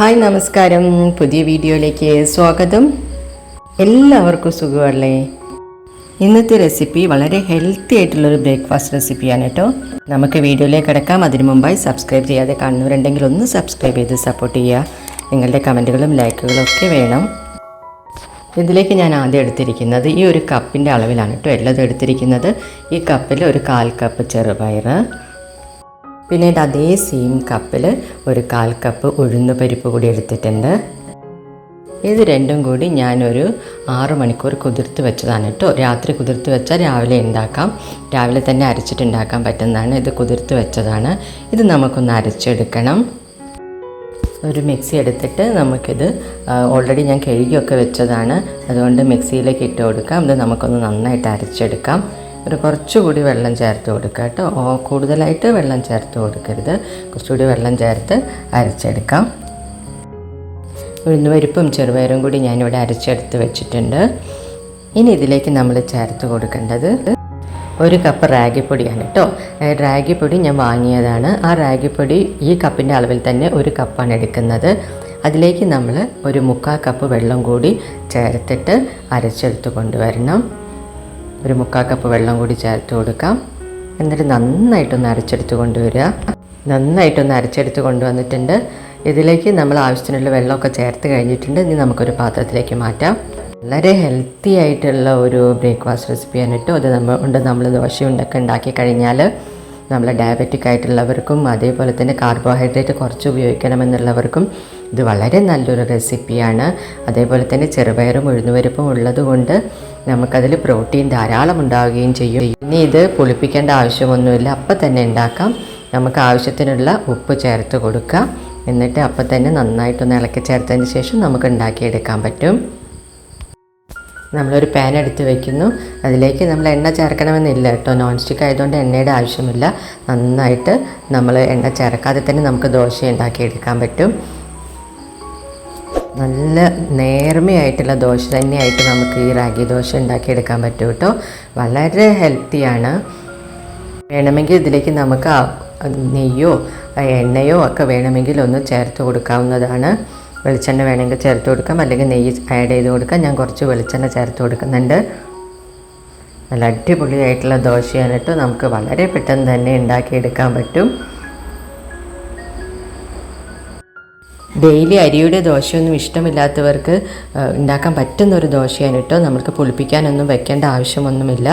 Hi നമസ്കാരം. പുതിയ വീഡിയോയിലേക്ക് സ്വാഗതം. എല്ലാവർക്കും സുഖമല്ലേ? ഇന്നത്തെ റെസിപ്പി വളരെ ഹെൽത്തി ആയിട്ടുള്ളൊരു ബ്രേക്ക്ഫാസ്റ്റ് റെസിപ്പിയാണ് കേട്ടോ. നമുക്ക് വീഡിയോയിലേക്ക് കിടക്കാം. അതിനു മുമ്പായി സബ്സ്ക്രൈബ് ചെയ്യാതെ കാണുന്നവരുണ്ടെങ്കിൽ ഒന്ന് സബ്സ്ക്രൈബ് ചെയ്ത് സപ്പോർട്ട് ചെയ്യുക. നിങ്ങളുടെ കമന്റുകളും ലൈക്കുകളും ഒക്കെ വേണം. ഇതിലേക്ക് ഞാൻ ആദ്യം എടുത്തിരിക്കുന്നത് ഈ ഒരു കപ്പിന്റെ അളവിലാണ് കേട്ടോ. എല്ലാം എടുത്തിരിക്കുന്നത് ഈ കപ്പിൽ ഒരു കാൽ കപ്പ് ചെറുപയർ പിന്നെ ഇത് അതേ സെയിം കപ്പിൽ ഒരു കാൽ കപ്പ് ഉഴുന്ന് പരിപ്പ് കൂടി എടുത്തിട്ടുണ്ട്. ഇത് രണ്ടും കൂടി ഞാനൊരു ആറു മണിക്കൂർ കുതിർത്ത് വെച്ചതാണ് കേട്ടോ. രാത്രി കുതിർത്ത് വെച്ചാൽ രാവിലെ ഉണ്ടാക്കാം രാവിലെ തന്നെ അരച്ചിട്ടുണ്ടാക്കാൻ പറ്റുന്നതാണ്. ഇത് കുതിർത്ത് വെച്ചതാണ്. ഇത് നമുക്കൊന്ന് അരച്ചെടുക്കണം. ഒരു മിക്സി എടുത്തിട്ട് നമുക്കിത് ഓൾറെഡി ഞാൻ കഴുകിയൊക്കെ വെച്ചതാണ്. അതുകൊണ്ട് മിക്സിയിലേക്ക് ഇട്ട് കൊടുക്കാം. ഇത് നമുക്കൊന്ന് നന്നായിട്ട് അരച്ചെടുക്കാം. ഒരു കുറച്ചുകൂടി വെള്ളം ചേർത്ത് കൊടുക്കുക കേട്ടോ. കൂടുതലായിട്ട് വെള്ളം ചേർത്ത് കൊടുക്കരുത്. കുറച്ചുകൂടി വെള്ളം ചേർത്ത് അരച്ചെടുക്കാം. ഉഴുന്നുപരിപ്പും ചെറുപയറും കൂടി ഞാനിവിടെ അരച്ചെടുത്ത് വെച്ചിട്ടുണ്ട്. ഇനി ഇതിലേക്ക് നമ്മൾ ചേർത്ത് കൊടുക്കേണ്ടത് ഒരു കപ്പ് റാഗിപ്പൊടിയാണ് കേട്ടോ. റാഗിപ്പൊടി ഞാൻ വാങ്ങിയതാണ്. ആ റാഗിപ്പൊടി ഈ കപ്പിന്റെ അളവിൽ തന്നെ ഒരു കപ്പാണ് എടുക്കുന്നത്. അതിലേക്ക് നമ്മൾ ഒരു മുക്കാൽ കപ്പ് വെള്ളം കൂടി ചേർത്തിട്ട് അരച്ചെടുത്ത് കൊണ്ടുവരണം. ഒരു മുക്കാൽ കപ്പ് വെള്ളം കൂടി ചേർത്ത് കൊടുക്കാം. എന്നിട്ട് നന്നായിട്ടൊന്ന് അരച്ചെടുത്ത് കൊണ്ടുവരിക. നന്നായിട്ടൊന്ന് അരച്ചെടുത്ത് കൊണ്ടുവന്നിട്ടുണ്ട്. ഇതിലേക്ക് നമ്മൾ ആവശ്യത്തിനുള്ള വെള്ളമൊക്കെ ചേർത്ത് കഴിഞ്ഞിട്ടുണ്ട്. ഇനി നമുക്കൊരു പാത്രത്തിലേക്ക് മാറ്റാം. വളരെ ഹെൽത്തി ആയിട്ടുള്ള ഒരു ബ്രേക്ക്ഫാസ്റ്റ് റെസിപ്പിയാണ് കേട്ടോ. അത് നമ്മൾ കൊണ്ട് നമ്മൾ ദോശയുണ്ടൊക്കെ ഉണ്ടാക്കി കഴിഞ്ഞാൽ നമ്മൾ ഡയബറ്റിക് ആയിട്ടുള്ളവർക്കും അതേപോലെ തന്നെ കാർബോഹൈഡ്രേറ്റ് കുറച്ച് ഉപയോഗിക്കണമെന്നുള്ളവർക്കും ഇത് വളരെ നല്ലൊരു റെസിപ്പിയാണ് അതേപോലെ തന്നെ ചെറുപയറും ഉഴുന്നുപരിപ്പും ഉള്ളതുകൊണ്ട് നമുക്കതിൽ പ്രോട്ടീൻ ധാരാളം ഉണ്ടാവുകയും ചെയ്യും. ഇനി ഇത് പുളിപ്പിക്കേണ്ട ആവശ്യമൊന്നുമില്ല. അപ്പം തന്നെ ഉണ്ടാക്കാം. നമുക്ക് ആവശ്യത്തിനുള്ള ഉപ്പ് ചേർത്ത് കൊടുക്കാം. എന്നിട്ട് അപ്പം തന്നെ നന്നായിട്ടൊന്ന് ഇളക്കി ചേർത്തതിന് ശേഷം നമുക്ക് ഉണ്ടാക്കിയെടുക്കാൻ പറ്റും. നമ്മളൊരു പാൻ എടുത്ത് വെക്കുന്നു. അതിലേക്ക് നമ്മൾ എണ്ണ ചേർക്കണമെന്നില്ല കേട്ടോ. നോൺ സ്റ്റിക്ക് ആയതുകൊണ്ട് എണ്ണയുടെ ആവശ്യമില്ല. നന്നായിട്ട് നമ്മൾ എണ്ണ ചേർക്കാതെ തന്നെ നമുക്ക് ദോശ ഉണ്ടാക്കിയെടുക്കാൻ പറ്റും. നല്ല നേർമയായിട്ടുള്ള ദോശ തന്നെയായിട്ട് നമുക്ക് ഈ റാഗി ദോശ ഉണ്ടാക്കിയെടുക്കാൻ പറ്റും കേട്ടോ. വളരെ ഹെൽത്തിയാണ്. വേണമെങ്കിൽ ഇതിലേക്ക് നമുക്ക് നെയ്യോ എണ്ണയോ ഒക്കെ വേണമെങ്കിൽ ഒന്ന് ചേർത്ത് കൊടുക്കാവുന്നതാണ്. വെളിച്ചെണ്ണ വേണമെങ്കിൽ ചേർത്ത് കൊടുക്കാം. അല്ലെങ്കിൽ നെയ്യ് ആഡ് ചെയ്ത് കൊടുക്കാം. ഞാൻ കുറച്ച് വെളിച്ചെണ്ണ ചേർത്ത് കൊടുക്കുന്നുണ്ട്. നല്ല അടിപൊളിയായിട്ടുള്ള ദോശയാണ് കേട്ടോ. നമുക്ക് വളരെ പെട്ടെന്ന് തന്നെ ഉണ്ടാക്കിയെടുക്കാൻ പറ്റും. ഡെയിലി അരിയുടെ ദോശയൊന്നും ഇഷ്ടമില്ലാത്തവർക്ക് ഉണ്ടാക്കാൻ പറ്റുന്ന ഒരു ദോശയാണ് കേട്ടോ. നമുക്ക് പുളിപ്പിക്കാനൊന്നും വെക്കേണ്ട ആവശ്യമൊന്നുമില്ല.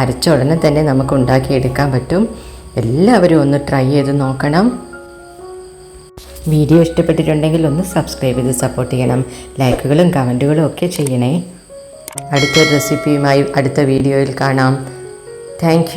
അരച്ച ഉടനെ തന്നെ നമുക്ക് ഉണ്ടാക്കിയെടുക്കാൻ പറ്റും. എല്ലാവരും ഒന്ന് ട്രൈ ചെയ്ത് നോക്കണം. വീഡിയോ ഇഷ്ടപ്പെട്ടിട്ടുണ്ടെങ്കിൽ ഒന്ന് സബ്സ്ക്രൈബ് ചെയ്ത് സപ്പോർട്ട് ചെയ്യണം. ലൈക്കുകളും കമന്റുകളും ഒക്കെ ചെയ്യണേ. അടുത്തൊരു റെസിപ്പിയുമായി അടുത്ത വീഡിയോയിൽ കാണാം. താങ്ക്